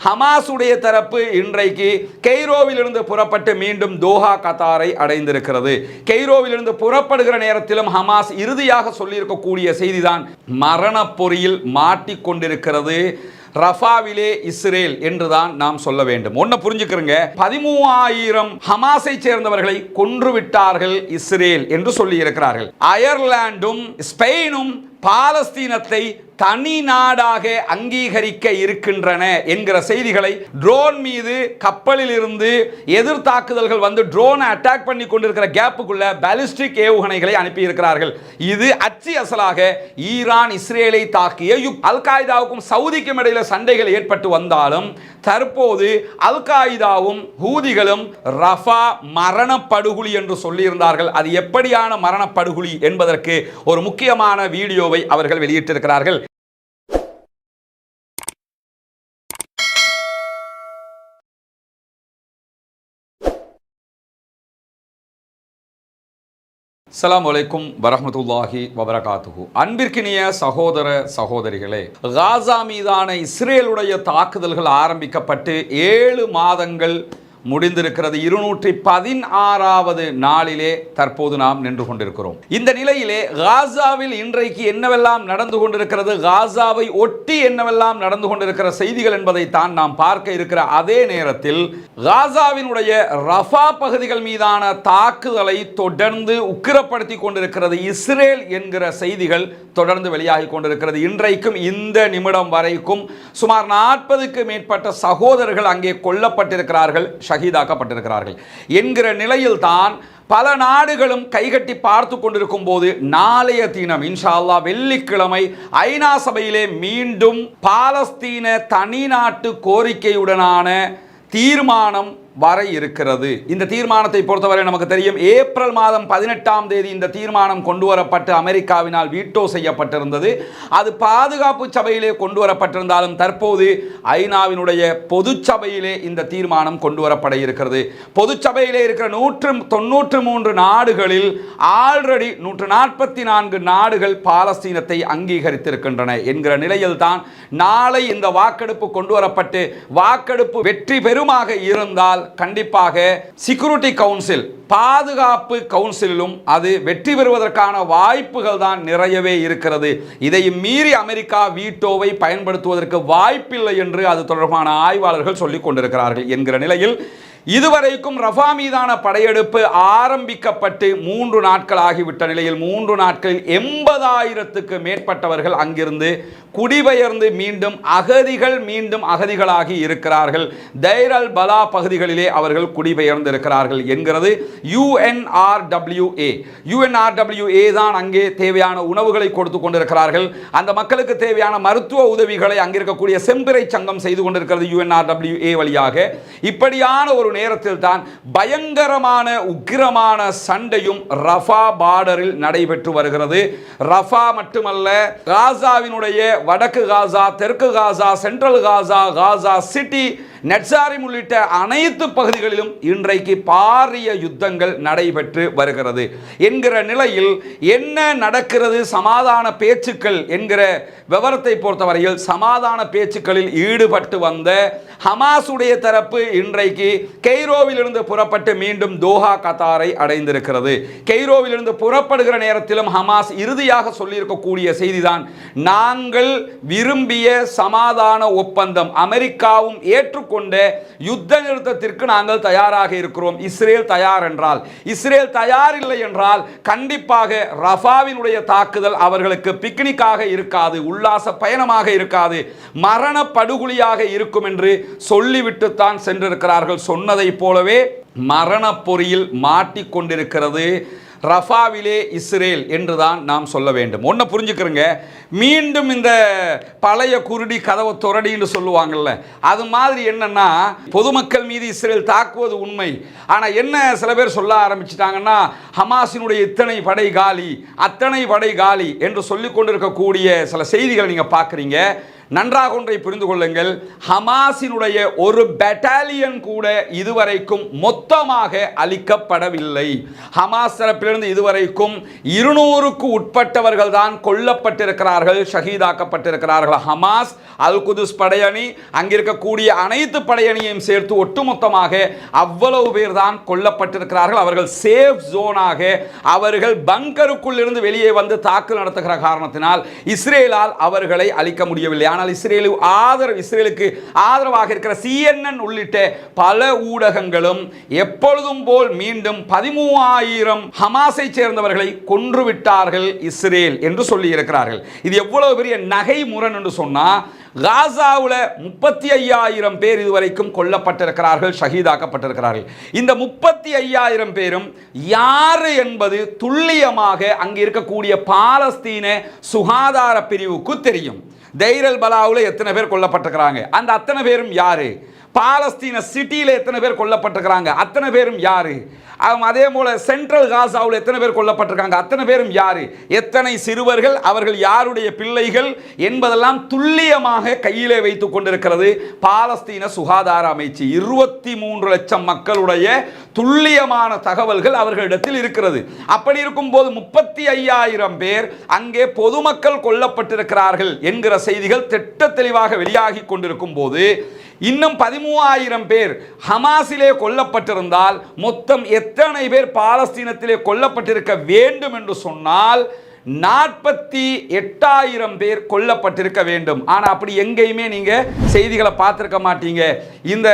ஹமாஸுடைய தரப்பு இன்றைக்கு கெய்ரோவிலிருந்து புறப்பட்டு மீண்டும் தோஹா கத்தாரை அடைந்திருக்கிறது. கெய்ரோவிலிருந்து புறப்படுகிற நேரத்திலும் ஹமாஸ் இறுதியாக சொல்லியிருக்கக்கூடிய செய்திதான் மரணப் பொறியில் மாட்டிக்கொண்டிருக்கிறது ரஃபாவிலே இஸ்ரேல் என்றுதான் நாம் சொல்ல வேண்டும். ஒன்று புரிஞ்சுக்கிறங்க பதிமூவாயிரம் ஹமாஸை சேர்ந்தவர்களை கொன்றுவிட்டார்கள் இஸ்ரேல் என்று சொல்லி இருக்கிறார்கள் அயர்லாண்டும் ஸ்பெயினும் பாலஸ்தீனத்தை தனி நாடாக அங்கீகரிக்க இருக்கின்றன என்கிற செய்திகளை ட்ரோன் மீது கப்பலில் இருந்து எதிர் தாக்குதல்கள் வந்து ட்ரோனை அட்டாக் பண்ணி கொண்டிருக்கிற கேப்புக்குள்ள பாலிஸ்டிக் ஏவுகணைகளை அனுப்பி இருக்கிறார்கள் இது அச்சு அசலாக ஈரான் இஸ்ரேலை தாக்கிய யுக் அல் காய்தாவுக்கும் சவுதிக்கும் இடையில சண்டைகள் ஏற்பட்டு வந்தாலும் தற்போது அல் காய்தாவும் ஹூதிகளும் ரஃபா மரணப்படுகுழி என்று சொல்லியிருந்தார்கள். அது எப்படியான மரணப்படுகொலி என்பதற்கு ஒரு முக்கியமான வீடியோவை அவர்கள் வெளியிட்டிருக்கிறார்கள். அஸ்ஸலாமு வலைக்கும் வரமத்துல்லாஹி வபரகாத்துகு அன்பிற்கினிய சகோதர சகோதரிகளே காசா மீதான இஸ்ரேலுடைய தாக்குதல்கள் ஆரம்பிக்கப்பட்டு ஏழு மாதங்கள் முடிந்திருக்கிறது. இருநூற்றி பதினாறாவது நாளிலே தற்போது நாம் நின்று கொண்டிருக்கிறோம். இந்த நிலையிலே காசாவில் இன்றைக்கு என்னவெல்லாம் நடந்து கொண்டிருக்கிறது? காசாவை ஒட்டி என்னவெல்லாம் நடந்து கொண்டிருக்கிற செய்திகள் என்பதை தான் நாம் பார்க்க இருக்கிற அதே நேரத்தில் காசாவினுடைய ரஃபா பகுதிகள் மீதான தாக்குதலை தொடர்ந்து உக்கிரப்படுத்தி கொண்டிருக்கிறது. இஸ்ரேல் என்கிற செய்திகள் தொடர்ந்து வெளியாகி கொண்டிருக்கிறது. இன்றைக்கும் இந்த நிமிடம் வரைக்கும் சுமார் நாற்பதுக்கு மேற்பட்ட சகோதரர்கள் அங்கே கொல்லப்பட்டிருக்கிறார்கள். ஷஹீதாக்கப்பட்டிருக்கிறார்கள் என்கிற நிலையில்தான் பல நாடுகளும் கைகட்டி பார்த்து கொண்டிருக்கும் போது நாளைய தினம் இன்ஷா அல்லாஹ் வெள்ளிக்கிழமை ஐநா சபையிலே மீண்டும் பாலஸ்தீன தனி நாட்டு கோரிக்கையுடனான தீர்மானம் வர இருக்கிறது. இந்த தீர்மானத்தை பொறுத்தவரை நமக்கு தெரியும் ஏப்ரல் மாதம் பதினெட்டாம் தேதி இந்த தீர்மானம் கொண்டு வரப்பட்டு அமெரிக்காவினால் வீட்டோ செய்யப்பட்டிருந்தது. அது பாதுகாப்பு சபையிலே கொண்டு வரப்பட்டிருந்தாலும் தற்போது ஐநாவினுடைய பொது சபையிலே இந்த தீர்மானம் கொண்டு வரப்பட இருக்கிறது. பொது சபையிலே இருக்கிற நூற்று தொன்னூற்று மூன்று நாடுகளில் ஆல்ரெடி நூற்று நாற்பத்தி நான்கு நாடுகள் பாலஸ்தீனத்தை அங்கீகரித்திருக்கின்றன என்கிற நிலையில்தான் நாளை இந்த வாக்கெடுப்பு கொண்டு வரப்பட்டு வாக்கெடுப்பு வெற்றி பெறுமாக இருந்தால் கண்டிப்பாக செக்யூரிட்டி கவுன்சில் பாதுகாப்பு கவுன்சிலும் அது வெற்றி பெறுவதற்கான வாய்ப்புகள் தான் நிறையவே இருக்கிறது. இதை மீறி அமெரிக்கா வீட்டோவை பயன்படுத்துவதற்கு வாய்ப்பில்லை என்று அது தொடர்பான ஆய்வாளர்கள் சொல்லிக் கொண்டிருக்கிறார்கள் என்கிற நிலையில் இதுவரைக்கும் ரஃபா மீதான படையெடுப்பு ஆரம்பிக்கப்பட்டு மூன்று நாட்கள் ஆகிவிட்ட நிலையில் மூன்று நாட்களில் எண்பதாயிரத்துக்கு மேற்பட்டவர்கள் அங்கிருந்து குடிபெயர்ந்து மீண்டும் அகதிகள் மீண்டும் அகதிகளாகி இருக்கிறார்கள். தைரல் பலா பகுதிகளிலே அவர்கள் குடிபெயர்ந்து இருக்கிறார்கள் என்கிறது யுஎன்ஆர்டபிள்யூஏ. யுஎன்ஆர்டபிள்யூஏ தான் அங்கே தேவையான உணவுகளை கொடுத்து கொண்டிருக்கிறார்கள். அந்த மக்களுக்கு தேவையான மருத்துவ உதவிகளை அங்கிருக்கக்கூடிய செம்பிறை சங்கம் செய்து கொண்டிருக்கிறது யுஎன்ஆர்டபிள்யூஏ வழியாக. இப்படியான ஒரு நேரத்தில் தான் பயங்கரமான உக்கிரமான சண்டையும் ரஃபா பார்டரில் நடைபெற்று வருகிறது. ரஃபா மட்டுமல்ல காசாவினுடைய வடக்கு காசா தெற்கு Gaza central Gaza Gaza city Netzarim உள்ளிட்ட அனைத்து பகுதிகளிலும் இன்றைக்கு பாரிய யுத்தங்கள் நடைபெற்று வருகிறது என்கிற நிலையில் என்ன நடக்கிறது சமாதான பேச்சுக்கள் என்கிற விவரத்தை பொறுத்தவரையில் சமாதான பேச்சுக்களில் ஈடுபட்டு வந்த ஹமாசுடைய தரப்பு இன்றைக்கு கெய்ரோவிலிருந்து புறப்பட்டு மீண்டும் தோஹா கத்தாரை அடைந்திருக்கிறது. கெய்ரோவிலிருந்து புறப்படுகிற நேரத்திலும் ஹமாஸ் இறுதியாக சொல்லியிருக்கக்கூடிய செய்திதான் நாங்கள் விரும்பிய சமாதான ஒப்பந்தம் அமெரிக்காவும் கொண்டு யுத்த நிறுத்தத்திற்கு நாங்கள் தயாராக இருக்கிறோம். இஸ்ரேல் தயார் என்றால். இஸ்ரேல் தயார் இல்லை என்றால் கண்டிப்பாக ரஃபாவினுடைய தாக்குதல் அவர்களுக்கு பிக்னிக்காக இருக்காது உல்லாச பயணமாக இருக்காது மரண படுகொலியாக இருக்கும் என்று சொல்லிவிட்டு தான் சென்றிருக்கிறார்கள். சொன்னதைப் போலவே மரண பொறியில் மாட்டிக்கொண்டிருக்கிறது. ரஃபாவிலே இஸ்ரேல் என்றுதான் நாம் சொல்ல வேண்டும். ஒன்றை புரிஞ்சுக்கிறோங்க. மீண்டும் இந்த பழைய குருடி கதவை துரடின்னு சொல்லுவாங்கல்ல அது மாதிரி என்னன்னா பொதுமக்கள் மீது இஸ்ரேல் தாக்குவது உண்மை. ஆனால் என்ன சில பேர் சொல்ல ஆரம்பிச்சிட்டாங்கன்னா ஹமாஸினுடைய இத்தனை படை காலி அத்தனை படை காலி என்று சொல்லி கொண்டிருக்கக்கூடிய சில செய்திகளை நீங்கள் பார்க்குறீங்க. நன்றாக ஒன்றை புரிந்து கொள்ளுங்கள். ஹமாஸினுடைய ஒரு பெட்டாலியன் கூட இதுவரைக்கும் மொத்தமாக அளிக்கப்படவில்லை ஹமாஸ் தரப்பிலிருந்து இதுவரைக்கும் இருநூறுக்கு உட்பட்டவர்கள் தான் கொல்லப்பட்டிருக்கிறார்கள் ஷஹீதாக்கப்பட்டிருக்கிறார்கள். ஹமாஸ் அல் குதுஸ் படையணி அங்கிருக்கக்கூடிய அனைத்து படையணியையும் சேர்த்து ஒட்டுமொத்தமாக அவ்வளவு பேர் தான் கொல்லப்பட்டிருக்கிறார்கள். அவர்கள் சேஃப் ஜோனாக அவர்கள் பங்கருக்குள் இருந்து வெளியே வந்து தாக்குதல் நடத்துகிற காரணத்தினால் இஸ்ரேலால் அவர்களை அழிக்க முடியவில்லை. ஆனால் இஸ்ரேலு ஆதரவு இஸ்ரேலுக்கு ஆதரவாக இருக்கிற சிஎன்என் உள்ளிட்ட பல ஊடகங்களும் எப்பொழுதும் போல் மீண்டும் பதிமூவாயிரம் ஹமாஸை சேர்ந்தவர்களை கொன்றுவிட்டார்கள் இஸ்ரேல் என்று சொல்லி இருக்கிறார்கள். இது எவ்வளவு பெரிய நகை முரண் என்று சொன்னா காசாவில் முப்பத்தி ஐயாயிரம் பேர் இதுவரைக்கும் கொல்லப்பட்டிருக்கிறார்கள் ஷஹீதாக்கப்பட்டிருக்கிறார்கள். இந்த முப்பத்தி ஐயாயிரம் பேரும் யார் என்பது துல்லியமாக அங்கே இருக்கக்கூடிய பாலஸ்தீன சுகாதார பிரிவுக்கு தெரியும். தைரல் பலாவில் எத்தனை பேர் கொல்லப்பட்டிருக்கிறாங்க? அந்த அத்தனை பேரும் யாரு? பாலஸ்தீன சிட்டியில் எத்தனை பேர் கொல்லப்பட்டிருக்கிறாங்க? அத்தனை பேரும் யாரு? அதே போல சென்ட்ரல் காசாவில் எத்தனை பேர் கொல்லப்பட்டிருக்காங்க? அத்தனை பேரும் யாரு? எத்தனை சிறுவர்கள் அவர்கள் யாருடைய பிள்ளைகள் என்பதெல்லாம் துல்லியமாக கையிலே வைத்துக் கொண்டிருக்கிறது பாலஸ்தீன சுகாதார அமைச்சு. இருபத்தி மூன்று லட்சம் மக்களுடைய துல்லியமான தகவல்கள் அவர்களிடத்தில் இருக்கிறது. அப்படி இருக்கும்போது முப்பத்தி ஐயாயிரம் பேர் அங்கே பொதுமக்கள் கொல்லப்பட்டிருக்கிறார்கள் என்கிற செய்திகள் திட்ட தெளிவாக வெளியாகி கொண்டிருக்கும் போது இன்னும் பதிமூவாயிரம் பேர் ஹமாஸிலே கொல்லப்பட்டிருந்தால் மொத்தம் எத்தனை பேர் பாலஸ்தீனத்திலே கொல்லப்பட்டிருக்க வேண்டும் என்று சொன்னால் நாற்பத்தி எட்டாயிரம் பேர் கொல்லப்பட்டிருக்க வேண்டும். ஆனால் அப்படி எங்கேயுமே நீங்கள் செய்திகளை பார்த்துருக்க மாட்டீங்க. இந்த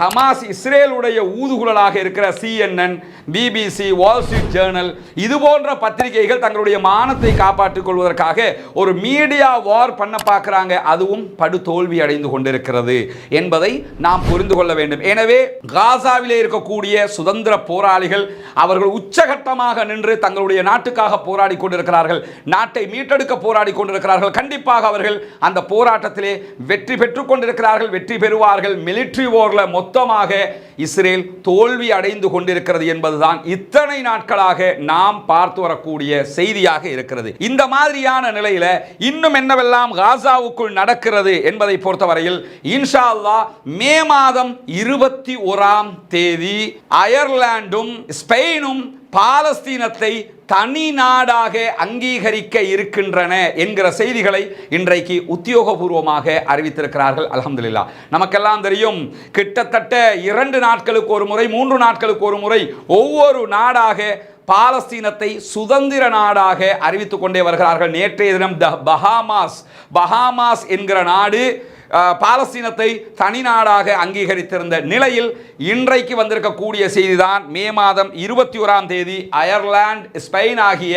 ஹமாஸ் இஸ்ரேலுடைய ஊதுகுழலாக இருக்கிற CNN BBC Wall Street Journal இது போன்ற பத்திரிகைகள் தங்களுடைய மானத்தை காப்பாற்றிக் கொள்வதற்காக ஒரு மீடியா வார் பண்ண பார்க்குறாங்க. அதுவும் படு தோல்வி அடைந்து கொண்டிருக்கிறது என்பதை நாம் புரிந்து கொள்ள வேண்டும். எனவே காசாவிலே இருக்கக்கூடிய சுதந்திர போராளிகள் அவர்கள் உச்சகட்டமாக நின்று தங்களுடைய நாட்டுக்காக போராடி கொண்டிருக்கிறார்கள். நாட்டை மீட்டெடுக்க போராடி கொண்டிருக்கிறார்கள். கண்டிப்பாக அவர்கள் அந்த போராட்டத்திலே வெற்றி பெற்றுக் கொண்டிருக்கிறார்கள் வெற்றி பெறுவார்கள். மிலிட்ரி ஓரில் மொத்தமாக இஸ்ரேல் தோல்வி அடைந்து கொண்டிருக்கிறது என்பதுதான் இத்தனை நாட்களாக நாம் பார்த்து வரக்கூடிய செய்தியாக இருக்கிறது. இந்த மாதிரியான நிலையில இன்னும் என்னவெல்லாம் காசாவுக்குள் நடக்கிறது என்பதை பொறுத்தவரையில் இன்ஷா அல்லாஹ் மே மாதம் இருபத்தி ஓராம் தேதி அயர்லாண்டும் ஸ்பெயினும் பாலஸ்தீனத்தை தனி நாடாக அங்கீகரிக்க இருக்கின்றன என்கிற செய்திகளை இன்றைக்கு உத்தியோகபூர்வமாக அறிவித்திருக்கிறார்கள். அலமதுல்லா நமக்கெல்லாம் தெரியும் கிட்டத்தட்ட இரண்டு நாட்களுக்கு ஒரு முறை மூன்று நாட்களுக்கு ஒரு முறை ஒவ்வொரு நாடாக பாலஸ்தீனத்தை சுதந்திர நாடாக அறிவித்துக் கொண்டே வருகிறார்கள். நேற்றைய தினம் த பஹாமாஸ் பஹாமாஸ் என்கிற நாடு பாலஸ்தீனத்தை தனி நாடாக அங்கீகரித்திருந்த நிலையில் இன்றைக்கு வந்திருக்கக்கூடிய செய்திதான் மே மாதம் இருபத்தி ஓராம் தேதி அயர்லாந்து ஸ்பெயின் ஆகிய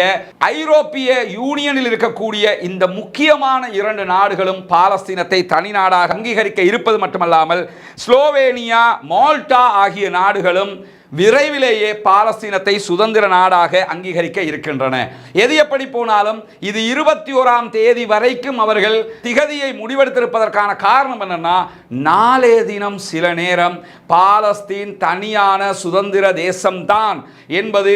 ஐரோப்பிய யூனியனில் இருக்கக்கூடிய இந்த முக்கியமான இரண்டு நாடுகளும் பாலஸ்தீனத்தை தனி நாடாக அங்கீகரிக்க இருப்பது மட்டுமல்லாமல் ஸ்லோவேனியா மால்டா ஆகிய நாடுகளும் விரைவிலேயே பாலஸ்தீனத்தை சுதந்திர நாடாக அங்கீகரிக்க இருக்கின்றன. எது எப்படி போனாலும் இது இருபத்தி ஓராம் தேதி வரைக்கும் அவர்கள் திகதியை முடிவெடுத்திருப்பதற்கான காரணம் என்னன்னா நாளே தினம் சில நேரம் பாலஸ்தீன் தனியான சுதந்திர தேசம்தான் என்பது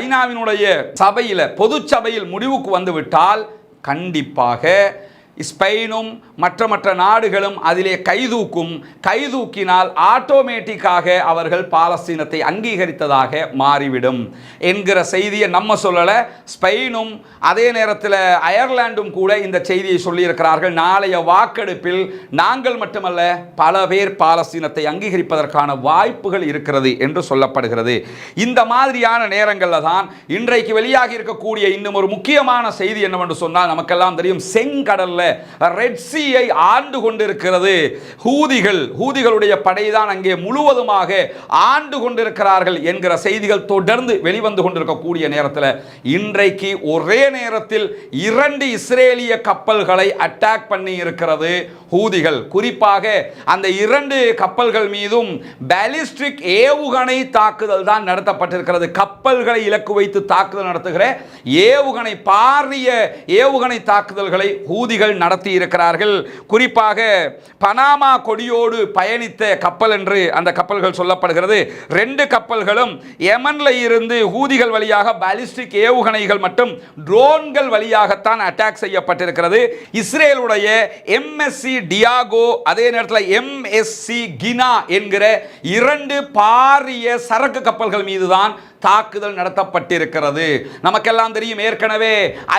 ஐநாவினுடைய சபையில் பொது சபையில் முடிவுக்கு வந்துவிட்டால் கண்டிப்பாக ஸ்பெயினும் மற்ற மற்ற நாடுகளும் அதிலே கைதூக்கும் கைதூக்கினால் ஆட்டோமேட்டிக்காக அவர்கள் பாலஸ்தீனத்தை அங்கீகரித்ததாக மாறிவிடும். என்கிற செய்தியை நம்ம சொல்லலை. ஸ்பெயினும் அதே நேரத்தில் அயர்லாண்டும் கூட இந்த செய்தியை சொல்லியிருக்கிறார்கள். நாளைய வாக்கெடுப்பில் நாங்கள் மட்டுமல்ல பல பேர் பாலஸ்தீனத்தை அங்கீகரிப்பதற்கான வாய்ப்புகள் இருக்கிறது என்று சொல்லப்படுகிறது. இந்த மாதிரியான நேரங்களில் தான் இன்றைக்கு வெளியாகி இருக்கக்கூடிய இன்னும் ஒரு முக்கியமான செய்தி என்னவென்று சொன்னால் நமக்கெல்லாம் தெரியும் செங்கடல்ல ரெட் சி சீயை ஆண்டு கொண்டிருக்கிறது. ஹூதிகள் ஹூதிகளுடைய படைதான் அங்கே முழுவதுமாக ஆண்டு கொண்டிருக்கிறார்கள் என்கிற செய்திகள் தொடர்ந்து வெளிவந்து கொண்டிருக்கக்கூடிய நேரத்தில் இன்றைக்கு ஒரே நேரத்தில் இரண்டு இஸ்ரேலிய கப்பல்களை அட்டாக் பண்ணி இருக்கிறது ஹூதிகள். குறிப்பாக அந்த இரண்டு கப்பல்கள் மீதும் பாலிஸ்டிக் ஏவுகணை தாக்குதல் தான் நடத்தப்பட்டிருக்கிறது. கப்பல்களை இலக்கு வைத்து தாக்குதல் நடத்துகிற ஏவுகணை பாரிய ஏவுகணை தாக்குதல்களை ஹூதிகள் நடத்தி இருக்கிறார்கள். குறிப்பாக பனாமா கொடியோடு பயணித்த கப்பல் என்று அந்த கப்பல்கள் சொல்லப்படுகிறது. ரெண்டு கப்பல்களும் யமன்ல இருந்து ஊதிகள் வழியாக பாலிஸ்டிக் ஏவுகணைகள் மற்றும் ட்ரோன்கள் வழியாகத்தான் அட்டாக் செய்யப்பட்டிருக்கிறது. இஸ்ரேலுடைய எம்எஸ்சி டியாகோ அதே நேரத்தில் எம்எஸ்சி கினா என்கிற இரண்டு பாரிய சரக்கு கப்பல்கள் மீதுதான் தாக்குதல் நடத்தப்பட்டிருக்கிறது. நமக்கெல்லாம் தெரியும் ஏற்கனவே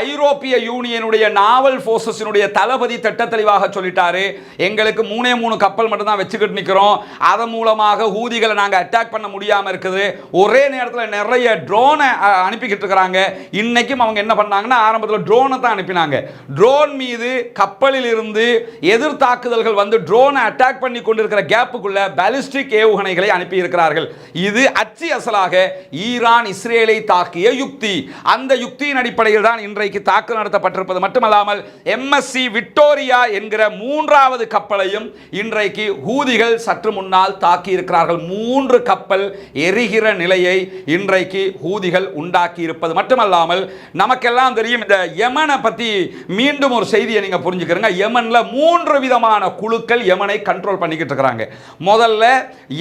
ஐரோப்பிய யூனியனுடைய நாவல் போர்சஸினுடைய தளபதி திட்ட தெளிவாக சொல்லிட்டாரு. எங்களுக்கு மூணே மூணு கப்பல் மட்டும்தான் வச்சுக்கிட்டு நிற்கிறோம் அதன் மூலமாக ஹூதிகளை நாங்கள் அட்டாக் பண்ண முடியாமல் இருக்குது. ஒரே நேரத்தில் நிறைய ட்ரோனை அனுப்பிக்கிட்டு இருக்கிறாங்க. இன்னைக்கும் அவங்க என்ன பண்ணாங்கன்னா ஆரம்பத்தில் ட்ரோனை தான் அனுப்பினாங்க. ட்ரோன் மீது கப்பலில் இருந்து எதிர் தாக்குதல்கள் வந்து ட்ரோனை அட்டாக் பண்ணி கொண்டிருக்கிற கேப்புக்குள்ள பாலிஸ்டிக் ஏவுகணைகளை அனுப்பி இருக்கிறார்கள் இது அச்சு அசலாக ஈரான் இஸ்ரேலை தாக்கிய யுக்தி. அந்த யுக்தியின் அடிப்படையில் தான் இன்றைக்கு தாக்குதல் நடத்தப்பட்டிருப்பது. மட்டுமல்லாமல் எம்எஸ்சி விக்டோரியா என்கிற மூன்றாவது கப்பலையும் இன்றைக்கு ஹூதிகள் சற்று முன்னால் தாக்கி இருக்கிறார்கள் மூன்று கப்பல் எரிகிற நிலையை இன்றைக்கு ஹூதிகள் உண்டாக்கி இருப்பது மட்டுமல்லாமல் நமக்கெல்லாம் தெரியும் இந்த யமனை பற்றி மீண்டும் ஒரு செய்தியை நீங்கள் புரிஞ்சுக்கிறீங்க. யமனில் மூன்று விதமான குழுக்கள் யமனை கண்ட்ரோல் பண்ணிக்கிட்டு இருக்கிறாங்க. முதல்ல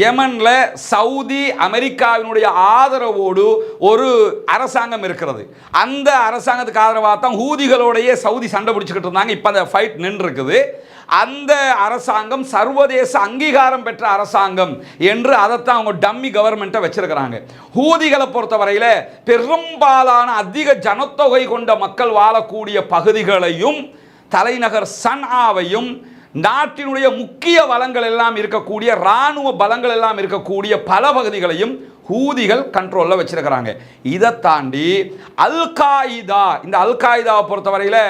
யமன்ல சவுதி அமெரிக்காவினுடைய ஆதரவு ஆதரவோடு ஒரு அரசாங்கம் இருக்கிறது. அந்த அரசாங்கத்துக்கு ஆதரவாக தான் ஹூதிகளோடைய சவுதி சண்டை பிடிச்சிக்கிட்டு இருந்தாங்க. இப்போ அந்த ஃபைட் நின்றுருக்குது. அந்த அரசாங்கம் சர்வதேச அங்கீகாரம் பெற்ற அரசாங்கம் என்று அதைத்தான் அவங்க டம்மி கவர்மெண்ட்டை வச்சிருக்கிறாங்க. ஹூதிகளை பொறுத்தவரையில் பெரும்பாலான அதிக ஜனத்தொகை கொண்ட மக்கள் வாழக்கூடிய பகுதிகளையும் தலைநகர் சன்ஆவையும் நாட்டினுடைய முக்கிய வளங்கள் எல்லாம் இருக்கக்கூடிய இராணுவ பலங்கள் எல்லாம் இருக்கக்கூடிய பல பகுதிகளையும் ஹூதிகள் கண்ட்ரோலில் வச்சிருக்கிறாங்க. இதை தாண்டி அல் காயிதா இந்த அல் காயிதாவை பொறுத்தவரையில்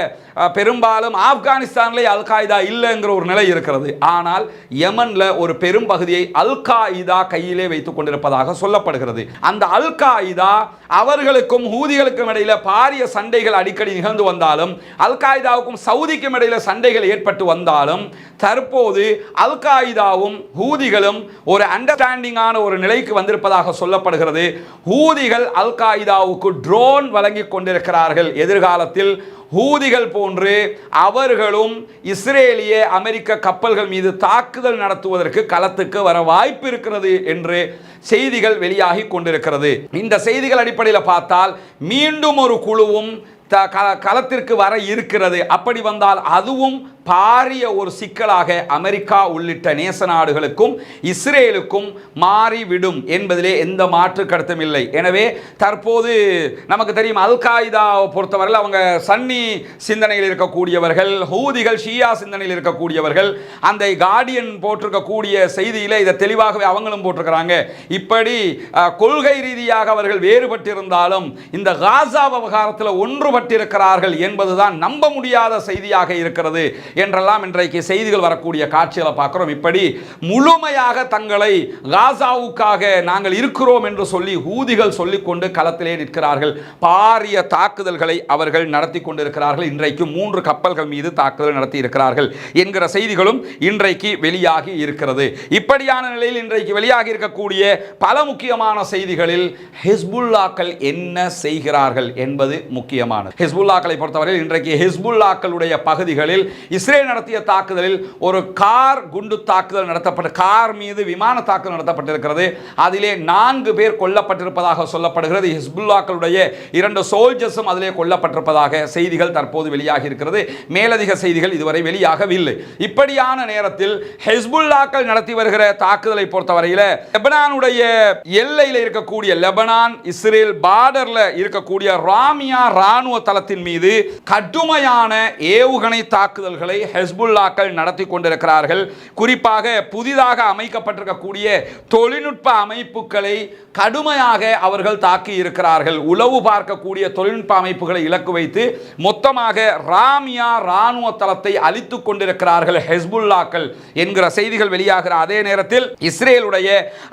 பெரும்பாலும் ஆப்கானிஸ்தான்லேயே அல் காயிதா இல்லைங்கிற ஒரு நிலை இருக்கிறது. ஆனால் யமனில் ஒரு பெரும் பகுதியை அல் காயிதா கையிலே வைத்துக் கொண்டிருப்பதாக சொல்லப்படுகிறது. அந்த அல் காயிதா அவர்களுக்கும் ஹூதிகளுக்கும் இடையில் பாரிய சண்டைகள் அடிக்கடி நிகழ்ந்து வந்தாலும் அல் காயிதாவுக்கும் சவுதிக்கும் இடையில் சண்டைகள் ஏற்பட்டு வந்தாலும் தற்போது அல் காயிதாவும் ஹூதிகளும் ஒரு அண்டர்ஸ்டாண்டிங்கான ஒரு நிலைக்கு வந்திருப்பதாக சொல்லப்படுகிறது. ஹூதிகள் அல் காய்தாவுக்கு ட்ரோன் வழங்கி கொண்டிருக்கிறார்கள். எதிர்காலத்தில் ஹூதிகள் போன்று அவர்களும் இஸ்ரேலிய அமெரிக்க கப்பல்கள் மீது தாக்குதல் நடத்துவதற்கு களத்துக்கு வர வாய்ப்பு இருக்கிறது என்று செய்திகள் வெளியாகி கொண்டிருக்கிறது. இந்த செய்திகள் அடிப்படையில் பார்த்தால் மீண்டும் ஒரு குழுவும் த க- களத்திற்கு வர இருக்கிறது. அப்படி வந்தால் அதுவும் பாரிய ஒரு சிக்கலாக அமெரிக்கா உள்ளிட்ட நேச நாடுகளுக்கும் இஸ்ரேலுக்கும் மாறிவிடும் என்பதிலே எந்த மாற்று கருத்தும் இல்லை. எனவே தற்போது நமக்கு தெரியும் அல்காய்தாவை பொறுத்தவரையில் அவங்க சன்னி சிந்தனையில் இருக்கக்கூடியவர்கள் ஹூதிகள் ஷியா சிந்தனையில் இருக்கக்கூடியவர்கள் அந்த கார்டியன் போட்டிருக்கக்கூடிய செய்தியில் இதை தெளிவாகவே அவங்களும் போட்டிருக்கிறாங்க. இப்படி கொள்கை ரீதியாக அவர்கள் வேறுபட்டிருந்தாலும் இந்த காசா விவகாரத்தில் ஒன்றுபட்டிருக்கிறார்கள் என்பதுதான் நம்ப முடியாத செய்தியாக இருக்கிறது என்றெல்லாம் இன்றைக்கு செய்திகள் வரக்கூடிய காட்சிகளை பார்க்குறோம். இப்படி முழுமையாக தங்களை காசாவுக்காக நாங்கள் இருக்கிறோம் என்று சொல்லி ஊதிகள் சொல்லிக்கொண்டு களத்திலே நிற்கிறார்கள். பாரிய தாக்குதல்களை அவர்கள் நடத்தி கொண்டிருக்கிறார்கள். இன்றைக்கு மூன்று கப்பல்கள் மீது தாக்குதல் நடத்தி இருக்கிறார்கள் என்கிற செய்திகளும் இன்றைக்கு வெளியாகி இருக்கிறது. இப்படியான நிலையில் இன்றைக்கு வெளியாகி இருக்கக்கூடிய பல முக்கியமான செய்திகளில் ஹிஸ்புல்லாக்கள் என்ன செய்கிறார்கள் என்பது முக்கியமான முக்கியமானது ஹிஸ்புல்லாக்களை பொறுத்தவரையில் இன்றைக்கு ஹிஸ்புல்லாக்களுடைய பகுதிகளில் இஸ்ரேல் நடத்திய தாக்குதலில் ஒரு கார் குண்டு தாக்குதல் நடத்தப்பட்ட கார் மீது விமான தாக்குதல் நடத்தப்பட்டிருக்கிறது. அதிலே நான்கு பேர் கொல்லப்பட்டிருப்பதாக சொல்லப்படுகிறது. ஹிஸ்புல்லாக்களுடைய இரண்டு சோல்ஜர்ஸும் அதிலே கொல்லப்பட்டிருப்பதாக செய்திகள் தற்போது வெளியாகி இருக்கிறது. மேலதிக செய்திகள் இதுவரை வெளியாகவில்லை. இப்படியான நேரத்தில் ஹெஸ்புல்லாக்கள் நடத்தி வருகிற தாக்குதலை பொறுத்தவரையில் லெபனானுடைய எல்லையில் இருக்கக்கூடிய லெபனான் இஸ்ரேல் பார்டர்ல இருக்கக்கூடிய ராமியா ராணுவ தளத்தின் மீது கடுமையான ஏவுகணை தாக்குதல்களை ஹெஸ்புல்லாக்கள் நடத்தி கொண்டிருக்கிறார்கள். குறிப்பாக புதிதாக அமைக்கப்பட்டிருக்கக்கூடிய தொழில்நுட்ப அமைப்புகளை கடுமையாக அவர்கள் தாக்கி இருக்கிறார்கள். உளவு பார்க்கக்கூடிய தொழில்நுட்ப அமைப்புகளை இலக்கு வைத்து மொத்தமாக ராமியா ராணுவ தளத்தை அழித்துக் கொண்டிருக்கிறார்கள் ஹெஸ்புல்லாக்கள் என்கிற செய்திகள் வெளியாகிற அதே நேரத்தில் இஸ்ரேலுடைய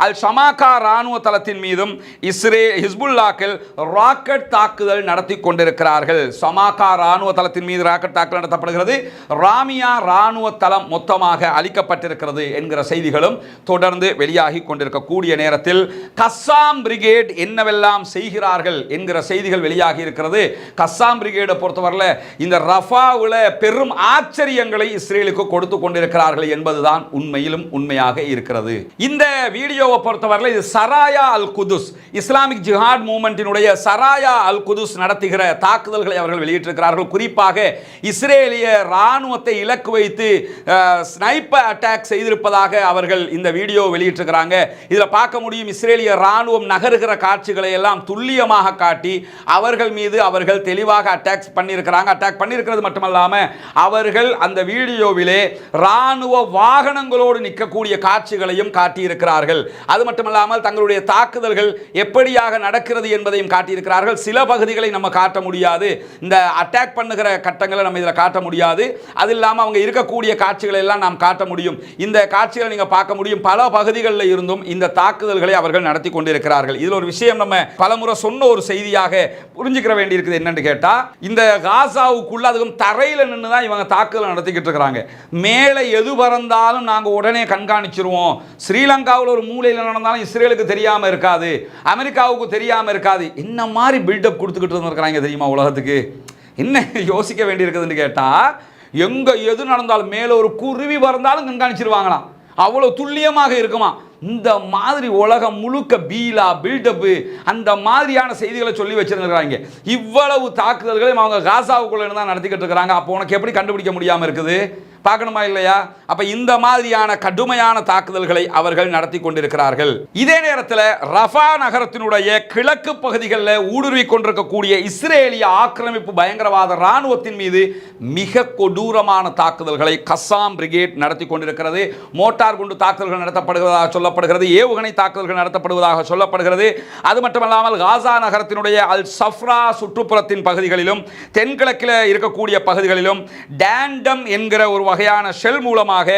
அல் ஷமாகா ராணுவ தளத்தின் மீதும் இஸ்ரே ஹிஸ்புல்லாக்கள் ராக்கெட் தாக்குதல் நடத்தி கொண்டிருக்கிறார்கள் சமாகா ராணுவ தளத்தின் மீது ராக்கெட் தாக்குதல் நடத்தப்படுகிறது. ராமியா ராணுவ தளம் மொத்தமாக அளிக்கப்பட்டிருக்கிறது என்கிற செய்திகளும் தொடர்ந்து வெளியாகி கொண்டிருக்கக்கூடிய நேரத்தில் கஸ்ஸாம் பிரிகேட் என்னவெல்லாம் செய்கிறார்கள் என்கிற செய்திகள் வெளியாகி இருக்கிறது. கஸ்ஸாம் பிரிகேடை பொறுத்தவரையில் இந்த ரஃபாவில் பெரும் ஆச்சரியங்களை இஸ்ரேலுக்கு கொடுத்து கொண்டிருக்கிறார்கள் என்பதுதான் உண்மையிலும் உண்மையாக இருக்கிறது. இந்த வீடியோவை பொறுத்தவரையில் இது Saraya al Quds Islamic Jihad மூமெண்டினுடைய Saraya al Quds நடத்துகிற தாக்குதல்களை அவர்கள் வெளியிட்டிருக்கிறார்கள். குறிப்பாக இஸ்ரேலிய ராணுவத்தை இலக்கு வைத்து ஸ்னைப்பர் அட்டாக் செய்திருப்பதாக அவர்கள் இந்த வீடியோ வெளியிட்டிருக்கிறாங்க. இதில் பார்க்க முடியும் இஸ்ரேலிய ராணுவம் நகருகிற காட்சிகளை எல்லாம் துல்லியமாக காட்டி அவர்கள் மீது அவர்கள் தெளிவாக அட்டாக் பண்ணியிருக்கிறாங்க. அட்டாக் பண்ணியிருக்கிறது மட்டுமல்லாமல் அவர்கள் அந்த வீடியோவிலே ராணுவ வாகனங்களோடு நிற்கக்கூடிய காட்சிகளையும் காட்டியிருக்கிறார்கள். அது மட்டுமல்லாமல் தங்களுடைய தாக்குதல்கள் எப்படியாக நடக்கிறது என்பதையும் காட்டியிருக்கிறார்கள். சில பகுதிகளை நம்ம காட்ட முடியாது. இந்த அட்டாக் பண்ணுகிற கட்டங்களை நம்ம இதில் காட்ட முடியாது. அது இல்லாமல் அவங்க இருக்கக்கூடிய காட்சிகளை எல்லாம் நாம் காட்ட முடியும். இந்த காட்சிகளை நீங்கள் பார்க்க முடியும். பல பகுதிகளில் இருந்தும் இந்த தாக்குதல்களை அவர்கள் நடத்தி கொண்டிருக்கிறார்கள். இதில் ஒரு விஷயம் நம்ம பலமுறை சொன்ன ஒரு செய்தியாக புரிஞ்சுக்கிற வேண்டியிருக்குது என்னென்னு கேட்டால் இந்த காசாவுக்குள்ள அதுவும் தரையில் நின்று தான் இவங்க தாக்குதல் நடத்திக்கிட்டு இருக்கிறாங்க. மேலே எது பறந்தாலும் நாங்கள் உடனே கண்காணிச்சிருவோம். ஸ்ரீலங்காவில் ஒரு மூலையில் நடந்தாலும் இஸ்ரேலுக்கு தெரியாமல் இருக்காது. அமெரிக்காவுக்கு தெரியாமல் இருக்காது. என்ன மாதிரி பில்டப் கொடுத்துக்கிட்டு இருந்திருக்கிறாங்க தெரியுமா உலகத்துக்கு என்ன யோசிக்க வேண்டியிருக்குதுன்னு கேட்டால் எங்கே எது நடந்தாலும் மேலே ஒரு குருவி பறந்தாலும் கண்காணிச்சிருவாங்களாம். அவ்வளோ துல்லியமாக இருக்குமா? இந்த மாதிரி உலகம் முழுக்க பீலா பில்டப்பு அந்த மாதிரியான செய்திகளை சொல்லி வச்சிருந்துருக்காங்க இவ்வளவு தாக்குதல்களையும் அவங்க காசாவுக்குள்ளே தான் நடத்திக்கிட்டு இருக்கிறாங்க. அப்போ உனக்கு எப்படி கண்டுபிடிக்க முடியாமல் இருக்குது? பார்க்கணுமா இல்லையா? அப்ப இந்த மாதிரியான கடுமையான தாக்குதல்களை அவர்கள் நடத்தி கொண்டிருக்கிறார்கள். இதே நேரத்தில் ரஃபா நகரத்தினுடைய கிழக்கு பகுதிகளில் ஊடுருவி கொண்டிருக்கக்கூடிய இஸ்ரேலிய ஆக்கிரமிப்பு பயங்கரவாத ராணுவத்தின் மீது மிக கொடூரமான தாக்குதல்களை கசாம் பிரிகேட் நடத்தி கொண்டிருக்கிறது. மோட்டார் குண்டு தாக்குதல்கள் நடத்தப்படுவதாக சொல்லப்படுகிறது. ஏவுகணை தாக்குதல்கள் நடத்தப்படுவதாக சொல்லப்படுகிறது. அது மட்டுமல்லாமல் காசா நகரத்தினுடைய அல் சஃப்ரா சுற்றுப்புறத்தின் பகுதிகளிலும் தென்கிழக்கில் இருக்கக்கூடிய பகுதிகளிலும் டேண்டம் என்கிற ஒரு வகையான ஷெல் மூலமாக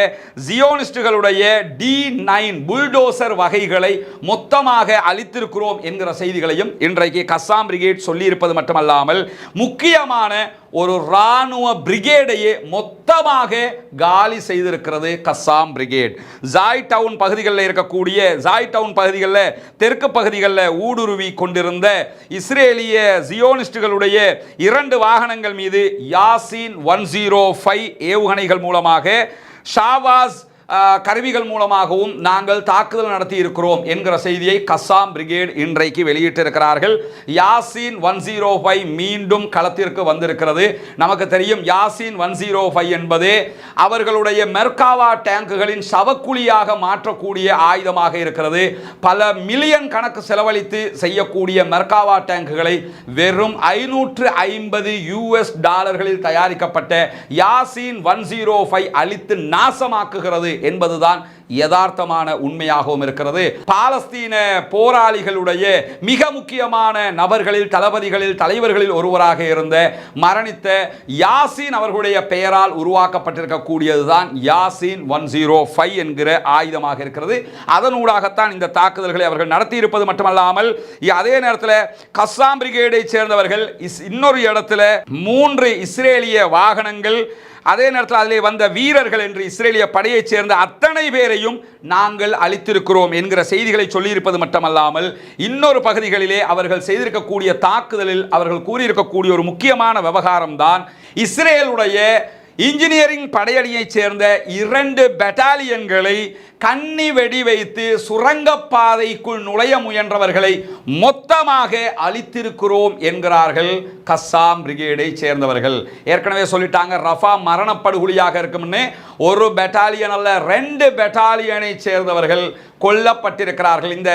ஜியோனிஸ்டுகளுடைய டி நைன் புல்டோசர் வகைகளை மொத்தமாக அளித்திருக்கிறோம் என்கிற செய்திகளையும் இன்றைக்கு கஸ்ஸாம் பிரிகேட் சொல்லியிருப்பது மட்டுமல்லாமல் முக்கியமான ஒரு இராணுவ பிரிகேடையே மொத்தமாக காலி செய்திருக்கிறது கஸ்ஸாம் பிரிகேட். ஜாய் டவுன் பகுதிகளில் இருக்கக்கூடிய ஜாய் டவுன் பகுதிகளில் தெற்கு பகுதிகளில் ஊடுருவி கொண்டிருந்த இஸ்ரேலிய ஜியோனிஸ்டுகளுடைய இரண்டு வாகனங்கள் மீது யாசின் ஒன் ஜீரோ ஃபைவ் ஏவுகணைகள் மூலமாக ஷாவாஸ் கருவிகள் மூலமாகவும் நாங்கள் தாக்குதல் நடத்தி இருக்கிறோம் என்கிற செய்தியை கஸ்ஸாம் பிரிகேட் இன்றைக்கு வெளியிட்டிருக்கிறார்கள். யாசின் ஒன் ஜீரோ ஃபைவ் மீண்டும் களத்திற்கு வந்திருக்கிறது. நமக்கு தெரியும் யாசின் ஒன் ஜீரோ ஃபைவ் என்பது அவர்களுடைய மெர்காவா டேங்குகளின் சவக்குழியாக மாற்றக்கூடிய ஆயுதமாக இருக்கிறது. பல மில்லியன் கணக்கு செலவழித்து செய்யக்கூடிய மெர்காவா டேங்குகளை வெறும் ஐநூற்று ஐம்பது யூஎஸ் டாலர்களில் தயாரிக்கப்பட்ட யாசின் ஒன் ஜீரோ ஃபைவ் அழித்து நாசமாக்குகிறது என்பதுதான் யதார்த்தமான உண்மையாகவும் இருக்கிறது. பாலஸ்தீன போராளிகளுடைய மிக முக்கியமான நபர்களில் தளபதிகளில் தலைவர்களில் ஒருவராக இருந்த மரணித்த யாசின் அவர்களுடைய பெயரால் உருவாக்கப்பட்டிருக்கக்கூடியதுதான் யாசின் ஒன் ஜீரோ ஃபைவ் என்கிற ஆயுதமாக இருக்கிறது. அதனூடாகத்தான் இந்த தாக்குதல்களை அவர்கள் நடத்தியிருப்பது மட்டுமல்லாமல் அதே நேரத்தில் கஸ்ஸாம் பிரிகேடை சேர்ந்தவர்கள் இன்னொரு இடத்துல மூன்று இஸ்ரேலிய வாகனங்கள் அதே நேரத்தில் அதிலே வந்த வீரர்கள் என்று இஸ்ரேலிய படையைச் சேர்ந்த அத்தனை பேரையும் நாங்கள் அளித்திருக்கிறோம் என்கிற செய்திகளை சொல்லியிருப்பது மட்டுமல்லாமல் இன்னொரு பகுதிகளிலே அவர்கள் செய்திருக்கக்கூடிய தாக்குதலில் அவர்கள் கூறியிருக்கக்கூடிய ஒரு முக்கியமான விவகாரம் தான் இஸ்ரேலுடைய இன்ஜினியரிங் படையணியைச் சேர்ந்த இரண்டு பெட்டாலியன்களை கண்ணி வெடி வைத்து சுரங்கப்பாதைக்குள் நுழைய முயன்றவர்களை மொத்தமாக அழித்திருக்கிறோம் என்கிறார்கள் கஸ்ஸாம் பிரிகேடை சேர்ந்தவர்கள். ஏற்கனவே சொல்லிட்டாங்க ரஃபா மரணப்படுகொலியாக இருக்கும்னு. ஒரு பெட்டாலியன் அல்ல ரெண்டு பெட்டாலியனை சேர்ந்தவர்கள் கொல்லப்பட்டிருக்கிறார்கள். இந்த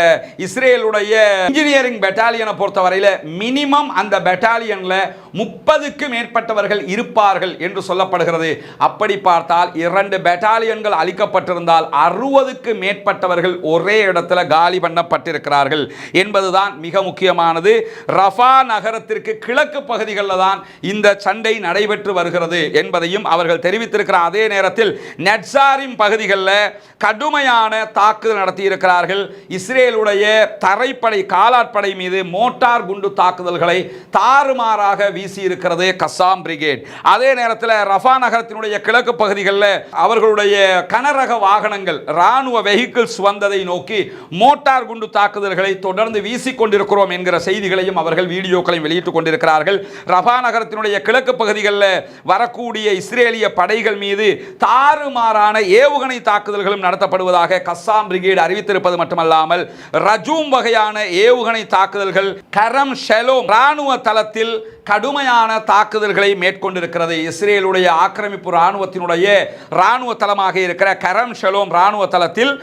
இஸ்ரேலுடைய இன்ஜினியரிங் பெட்டாலியனை பொறுத்தவரையில் மினிமம் அந்த பெட்டாலியனில் முப்பதுக்கு மேற்பட்டவர்கள் இருப்பார்கள் என்று சொல்லப்படுகிறது. அப்படி பார்த்தால் இரண்டு பெட்டாலியன்கள் அளிக்கப்பட்டிருந்தால் அறுபது மேற்பட்டவர்கள் ஒரே இடத்துல காலி பண்ணப்பட்டிருக்கிறார்கள் என்பதுதான் மிக முக்கியமானது. ரஃபா நகரத்திற்கு கிழக்கு பகுதிகளில் தான் இந்த சண்டை நடைபெற்று வருகிறது என்பதையும் அவர்கள் தெரிவித்திருக்கிற அதே நேரத்தில் நெட்சாரின் பகுதிகளில் கடுமையான தாக்குதல் நடத்தியிருக்கிறார்கள். இஸ்ரேலுடைய தரைப்படை காலாட்படை மீது மோட்டார் குண்டு தாக்குதல்களை தாறுமாறாக வீசியிருக்கிறது கசாம் பிரிகேட். அதே நேரத்தில் ரஃபா நகரத்தினுடைய கிழக்கு பகுதிகளில் அவர்களுடைய கனரக வாகனங்கள் ராணுவ வெஹிக்கிள்ஸ் வந்ததை நோக்கி மோட்டார் குண்டு தாக்குதல்களை தொடர்ந்து வீசிக் கொண்டிருக்கிறோம் என்கிற செய்திகளையும் அவர்கள் வீடியோக்களையும் வெளியிட்டுக் கொண்டிருக்கிறார்கள். ரஃபா நகரத்தினுடைய கிழக்கு பகுதிகளில் வரக்கூடிய இஸ்ரேலிய படைகள் மீது தாறுமாறான ஏவுகணை தாக்குதல்களும் நடத்தப்படுவதாக கசாம் பிரிகேடு அறிவித்திருப்பது மட்டுமல்லாமல் ரஜூம் வகையான ஏவுகணை தாக்குதல்கள் கரம் ஷெலோம் ராணுவ தளத்தில் கடுமையான தாக்குதல்களை மேற்கொண்டிருக்கிறது. இஸ்ரேலுடைய ஆக்கிரமிப்பு இராணுவத்தினுடைய ராணுவ தளமாக இருக்கிற கரம் ஷெலோம் ராணுவ தளத்தில்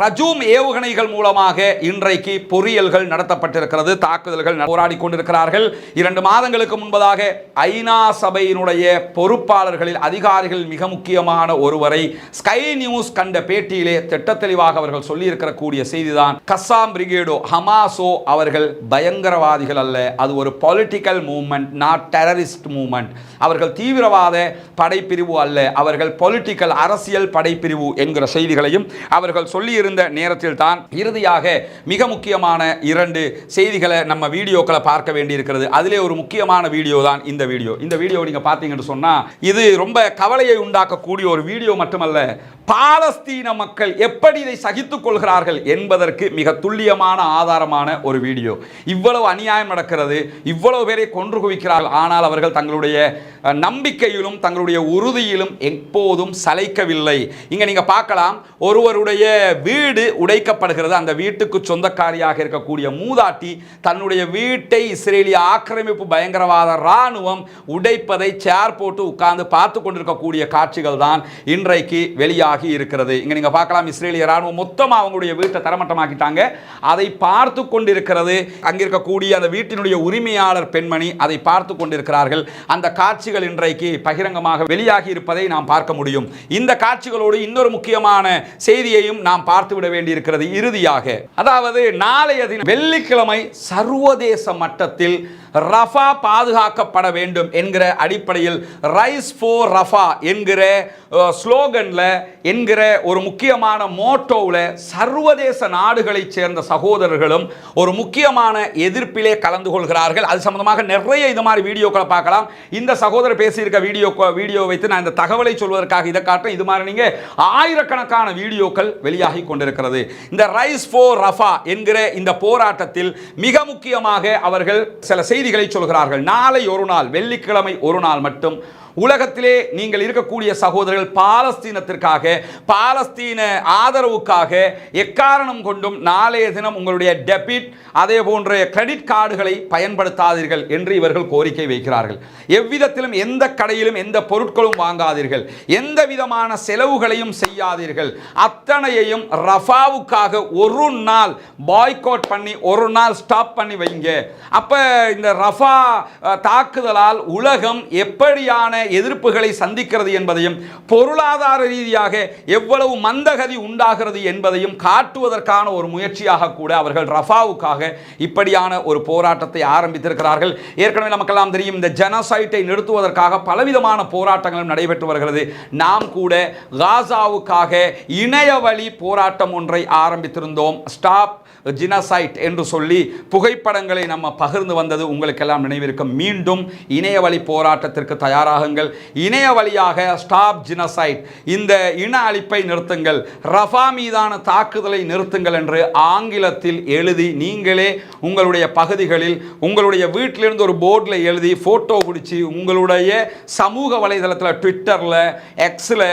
ரஜூம் ஏவுகணைகள் மூலமாக இன்றைக்கு பொறியியல்கள் நடத்தப்பட்டிருக்கிறது தாக்குதல்கள் போராடி கொண்டிருக்கிறார்கள். இரண்டு மாதங்களுக்கு முன்பதாக ஐநா சபையினுடைய பொறுப்பாளர்களில் அதிகாரிகள் மிக முக்கியமான ஒருவரை ஸ்கை நியூஸ் கண்ட பேட்டியிலே திட்டத்தெளிவாக அவர்கள் சொல்லியிருக்கிற கூடிய செய்திதான். கசாம் பிரிகேடோ ஹமாசோ அவர்கள் பயங்கரவாதிகள் அல்ல. அது ஒரு political movement not terrorist movement அவர்கள் தீவிரவாத படைப்பிரிவு அல்ல. அவர்கள் பொலிட்டிக்கல் அரசியல் படைப்பிரிவு என்கிற செய்திகளையும் அவர்கள் சொல்லியிருந்த நேரத்தில் தான் இறுதியாக மிக முக்கியமான இரண்டு செய்திகளை நம்ம வீடியோக்களை பார்க்க வேண்டியிருக்கிறது. அதிலே ஒரு முக்கியமான வீடியோ தான் இந்த வீடியோ. இந்த வீடியோ நீங்க பார்த்தீங்கன்னு சொன்னா இது ரொம்ப கவலையை உண்டாக்கக்கூடிய ஒரு வீடியோ மட்டுமல்ல பாலஸ்தீன மக்கள் எப்படி இதை சகித்துக் கொள்கிறார்கள் என்பதற்கு மிக துல்லியமான ஆதாரமான ஒரு வீடியோ. இவ்வளவு அநியாயம் நடக்கிறது இவ்வளவு பேரை கொன்று குவிக்கிறார்கள் ஆனால் அவர்கள் தங்களுடைய நம்பிக்கையிலும் தங்களுடைய உறுதியிலும் எப்போதும் சளைக்கவில்லை. இங்கே நீங்கள் பார்க்கலாம் ஒருவருடைய வீடு உடைக்கப்படுகிறது. அந்த வீட்டுக்கு சொந்தக்காரியாக இருக்கக்கூடிய மூதாட்டி தன்னுடைய வீட்டை இஸ்ரேலிய ஆக்கிரமிப்பு பயங்கரவாத இராணுவம் உடைப்பதை சேர் போட்டு உட்கார்ந்து பார்த்து கொண்டிருக்கக்கூடிய காட்சிகள் தான் இன்றைக்கு வெளியாகி இருக்கிறது. இங்க நீங்க பார்க்கலாம் இஸ்ரேலிய ராணுவம் மொத்தமாக அவங்களுடைய வீட்டை தரமட்டமாக்கிட்டாங்க. அதை பார்த்து கொண்டிருக்கிறது அங்கிருக்கக்கூடிய அந்த வீட்டினுடைய உரிமையாளர் பெண்மணி அதை பார்த்து கொண்டிருக்கிறார்கள். அந்த காட்சிகள் இன்றைக்கு பகிரங்கமாக வெளியாகி இருப்பதை நாம் பார்க்க முடியும். இந்த காட்சிகளோடு இன்னொரு முக்கியமான செய்தியையும் நாம் பார்த்து விட வேண்டியிருக்கிறது. இறுதியாக அதாவது நாளைய தினம் வெள்ளிக்கிழமை சர்வதேச மட்டத்தில் ரஃபா பாதுகாக்கப்பட வேண்டும் என்கிற அடிப்படையில் ரைஸ் ஃபோர் ரஃபா என்கிற ஸ்லோகனில் என்கிற ஒரு முக்கியமான மோட்டோவில் சர்வதேச நாடுகளைச் சேர்ந்த சகோதரர்களும் ஒரு முக்கியமான எதிர்ப்பிலே கலந்து கொள்கிறார்கள். அது சம்பந்தமாக நிறைய இது மாதிரி வீடியோக்களை பார்க்கலாம். இந்த சகோதரர் பேசியிருக்க வீடியோ வீடியோ வைத்து நான் இந்த தகவலை சொல்வதற்காக இதை காட்டுறேன். இது மாதிரி நீங்கள் ஆயிரக்கணக்கான வீடியோக்கள் வெளியாகி கொண்டிருக்கிறது. இந்த ரைஸ் ஃபோர் ரஃபா என்கிற இந்த போராட்டத்தில் மிக முக்கியமாக அவர்கள் சில செய்திகளை சொல்கிறார்கள். நாளை ஒரு நாள் வெள்ளிக்கிழமை ஒரு நாள் மட்டும். உலகத்திலே நீங்கள் இருக்கக்கூடிய சகோதரர்கள் பாலஸ்தீனத்திற்காக பாலஸ்தீன ஆதரவுக்காக எக்காரணம் கொண்டும் நாளைய தினம் உங்களுடைய டெபிட் அதே போன்ற கிரெடிட் கார்டுகளை பயன்படுத்தாதீர்கள் என்று இவர்கள் கோரிக்கை வைக்கிறார்கள். எவ்விதத்திலும் எந்த கடையிலும் எந்த பொருட்களும் வாங்காதீர்கள். எந்த விதமான செலவுகளையும் செய்யாதீர்கள். அத்தனையையும் ரஃபாவுக்காக ஒரு நாள் பாய்கோட் பண்ணி ஒரு நாள் ஸ்டாப் பண்ணி வைங்க. அப்போ இந்த ரஃபா தாக்குதலால் உலகம் எப்படியான எதிர்ப்புகளை சந்திக்கிறது என்பதையும் பொருளாதார ரீதியாக எவ்வளவு மந்தகதி உண்டாகிறது என்பதையும் காட்டுவதற்கான ஒரு முயற்சியாக கூட அவர்கள் ரஃபாவுக்காக இப்படியான ஒரு போராட்டத்தை ஆரம்பித்திருக்கிறார்கள். ஏற்கனவே நமக்கெல்லாம் தெரியும் இந்த ஜனசைட்டை நிறுத்துவதற்காக பலவிதமான போராட்டங்களும் நடைபெற்று வருகிறது. நாம் கூட காசாவுக்காக இணையவழி போராட்டம் ஒன்றை ஆரம்பித்திருந்தோம். ஸ்டாப் ஜினசைட் என்று சொல்லி புகைப்படங்களை நம்ம பகிர்ந்து வந்தது உங்களுக்கெல்லாம் நினைவிருக்கும். மீண்டும் இணைய வழி போராட்டத்திற்கு தயாராகுங்கள். இணைய வழியாக ஸ்டாப் ஜினசைட் இந்த இன அழிப்பை நிறுத்துங்கள். ரஃபா மீதான தாக்குதலை நிறுத்துங்கள் என்று ஆங்கிலத்தில் எழுதி நீங்களே உங்களுடைய பகுதிகளில் உங்களுடைய வீட்டிலிருந்து ஒரு போர்டில் எழுதி ஃபோட்டோ பிடிச்சி உங்களுடைய சமூக வலைதளத்தில் ட்விட்டரில் எக்ஸில்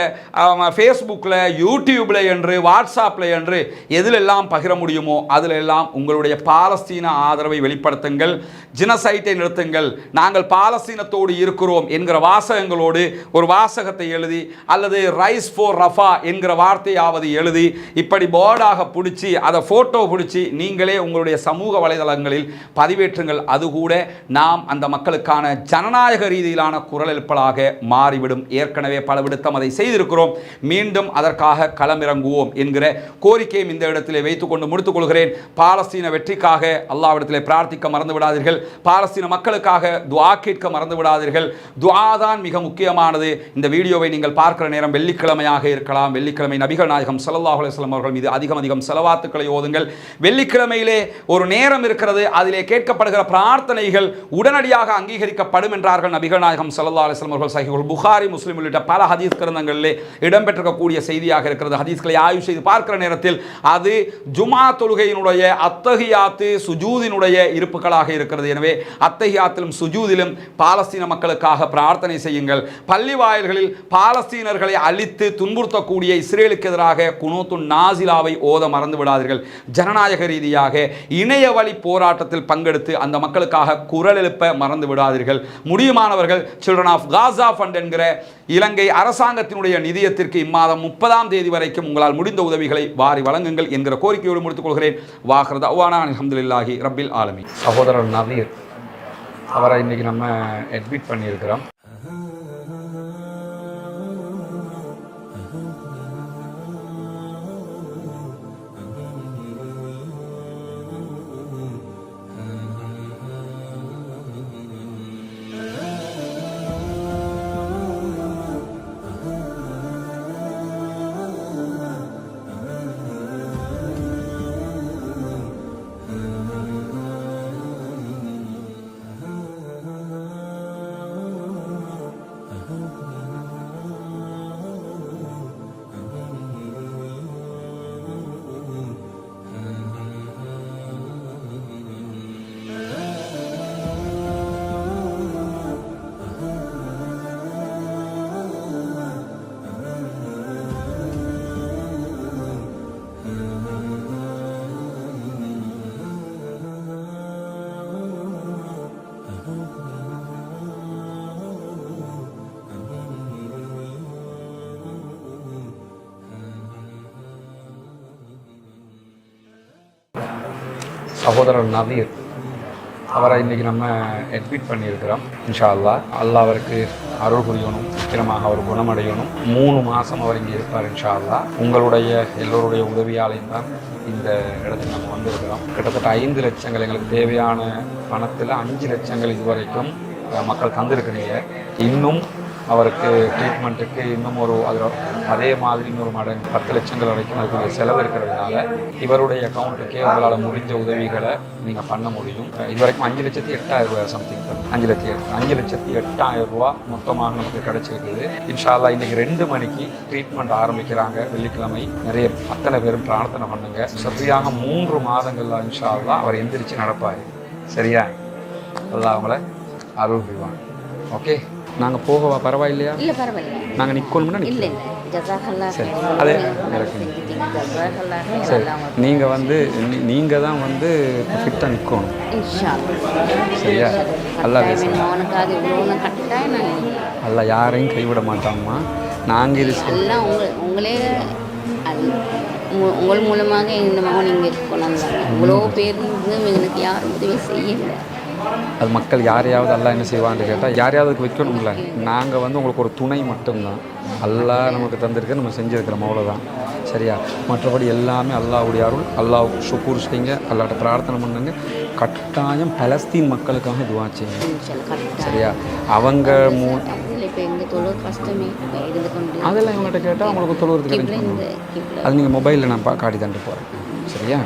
ஃபேஸ்புக்கில் யூடியூப்பில் என்று வாட்ஸ்அப்பில் என்று எதிலெல்லாம் பகிர முடியுமோ அதில் எல்லாம் உங்களுடைய பாலஸ்தீன ஆதரவை வெளிப்படுத்துங்கள் ஜினசைட்டை நிறுத்துங்கள். நாங்கள் பாலஸ்தீனத்தோடு இருக்கிறோம் என்கிற வாசகங்களோடு ஒரு வாசகத்தை எழுதி அல்லது ரைஸ் ஃபோர் ரஃபா என்கிற வார்த்தையாவது எழுதி இப்படி போர்டாக பிடிச்சி அதை ஃபோட்டோ பிடிச்சி நீங்களே உங்களுடைய சமூக வலைதளங்களில் பதிவேற்றுங்கள். அது கூட நாம் அந்த மக்களுக்கான ஜனநாயக ரீதியிலான குரல் எழுப்பலாக மாறிவிடும். ஏற்கனவே பல விடுத்தம் அதை செய்திருக்கிறோம். மீண்டும் அதற்காக களமிறங்குவோம் என்கிற கோரிக்கையும் இந்த இடத்திலே வைத்துக்கொண்டு முடித்துக் சொல்கிறேன் பாலஸ்தீன வெற்றிக்காக அல்லாவிடத்திலே பிரார்த்திக்க மறந்து விடாதீர்கள் பாலஸ்தீன மக்களுக்காக துவா கேட்க மறந்து விடாதீர்கள் துவா தான் மிக முக்கியமானது. இந்த வீடியோவை நீங்கள் பார்க்கிற நேரம் வெள்ளிக்கிழமையாக இருக்கலாம். வெள்ளிக்கிழமை நபிகள் நாயகம் ஸல்லல்லாஹு அலைஹி அவர்கள் மீது அதிகம் அதிகம் செலவாத்துக்களை ஓதுங்கள். வெள்ளிக்கிழமையிலே ஒரு நேரம் இருக்கிறது. அதிலே கேட்கப்படுகிற பிரார்த்தனைகள் உடனடியாக அங்கீகரிக்கப்படும் என்றார்கள் நபிகள் நாயகம் சல்லா அலைஹி அவர்கள். சஹீஹுல் புகாரி முஸ்லீம் உள்ளிட்ட பல ஹதீஸ் கிரந்தங்களிலே இடம்பெற்றிருக்கக்கூடிய செய்தியாக இருக்கிறது. ஹதீஸ்களை ஆய்வு செய்து பார்க்கிற நேரத்தில் அது ஜுமா தொழுகையின் தொழுகையினுடைய அத்தஹியாத்து சுஜூதினுடைய இருப்புகளாக இருக்கிறது. எனவே அத்தகையாத்திலும் சுஜூதிலும் பாலஸ்தீன மக்களுக்காக பிரார்த்தனை செய்யுங்கள். பள்ளி வாயில்களில் பாலஸ்தீனர்களை அழித்து துன்புறுத்தக்கூடிய இஸ்ரேலுக்கு எதிராக குனோத்து நாசிலாவை ஓத மறந்து விடாதீர்கள். ஜனநாயக ரீதியாக இணைய வழி போராட்டத்தில் பங்கெடுத்து அந்த மக்களுக்காக குரல் எழுப்ப மறந்து விடாதீர்கள். முடியுமானவர்கள் சில்ட்ரன் ஆஃப் காசா ஃபண்ட் என்கிற இலங்கை அரசாங்கத்தினுடைய நிதியத்திற்கு இம்மாதம் முப்பதாம் தேதி வரைக்கும் உங்களால் முடிந்த உதவிகளை வாரி வழங்குங்கள் என்கிற கோரிக்கையோடு முடித்துக் கொள்கிறேன். வாஹரத் அவானா அலமதுல்லாஹி ரபில் ஆலமி சகோதரர் நவீர் அவரை இன்றைக்கி நம்ம அட்மிட் பண்ணியிருக்கிறோம். சகோதரர் நவீர். அவரை இன்றைக்கி நம்ம அட்மிட் பண்ணியிருக்கிறோம் இன்ஷா அல்லா அல்லா அவருக்கு அருள் புரியணும் சீக்கிரமாக அவர் குணமடையணும். மூணு மாதம் அவர் இங்கே இருப்பார் இன்ஷா அல்லா உங்களுடைய எல்லோருடைய உதவியாலையும் தான் இந்த இடத்துக்கு நம்ம வந்திருக்கிறோம். கிட்டத்தட்ட ஐந்து லட்சங்கள் எங்களுக்கு தேவையான பணத்தில் அஞ்சு லட்சங்கள் இதுவரைக்கும் மக்கள் தந்திருக்கிறீங்க. இன்னும் அவருக்கு ட்ரீட்மெண்ட்டுக்கு இன்னும் ஒரு அதில் அதே மாதிரி இன்னொரு மடங்கு பத்து லட்சங்கள் வரைக்கும் அதுக்குரிய செலவு இருக்கிறதுனால இவருடைய அக்கௌண்ட்டுக்கே உங்களால் முடிஞ்ச உதவிகளை நீங்கள் பண்ண முடியும். இது வரைக்கும் அஞ்சு லட்சத்தி எட்டாயிரம் ரூபாய் சம்திங் அஞ்சு லட்சத்தி எட்டு அஞ்சு லட்சத்தி எட்டாயிரம் ரூபா மொத்தமாக நமக்கு கிடைச்சிருக்குது. இன்ஷா இன்னைக்கு ரெண்டு மணிக்கு ட்ரீட்மெண்ட் ஆரம்பிக்கிறாங்க. வெள்ளிக்கிழமை நிறைய அத்தனை பேரும் பிரார்த்தனை பண்ணுங்க. சரியாக மூன்று மாதங்கள்ல இன்ஷால்லா அவர் எந்திரிச்சு நடப்பார். சரியா? எல்லாம் அவங்கள அருள் புரிவாங்க ஓகே நாங்கள் போகவா? பரவாயில்லையா? இல்ல பரவாயில்ல. நாங்கள் நிற்கணும்னா இல்ல இல்ல. அதே சரி. நீங்கள் வந்து நீங்கள் தான் வந்து ஃபிட்டாக நிற்கணும் சரியா? நான் அல்ல யாரையும் கைவிட மாட்டாங்கம்மா நாங்கள் இது உங்களே உங்கள் மூலமாக இந்த மகன் இங்கே இருக்கணும் இவ்வளோ பேர் எனக்கு யாரும் உதவி செய்யலை. அது மக்கள் யாரையாவது அல்லாஹ் என்ன செய்வான்னு கேட்டால் யாரையாவது வைக்கணும்ல. நாங்கள் வந்து உங்களுக்கு ஒரு துணை மட்டும்தான். அல்லாஹ் நமக்கு தந்திருக்க நம்ம செஞ்சுருக்கிறோம் அவ்வளோதான் சரியா? மற்றபடி எல்லாமே அல்லாஹ்வுடைய அருள். அல்லாஹ் ஷுக்கூர் செய்யுங்க. அல்லாட்ட பிரார்த்தனை பண்ணுங்க. கட்டாயம் பலஸ்தீன் மக்களுக்காக துவா செய்யுங்க. சரியா? அவங்க மூ அதெல்லாம் இவங்ககிட்ட கேட்டால் அவங்களுக்கு தொழுவுறதுக்கு அது நீங்கள் மொபைலில் நான் பா காட்டி தந்துட்டு போகிறேன் சரியா?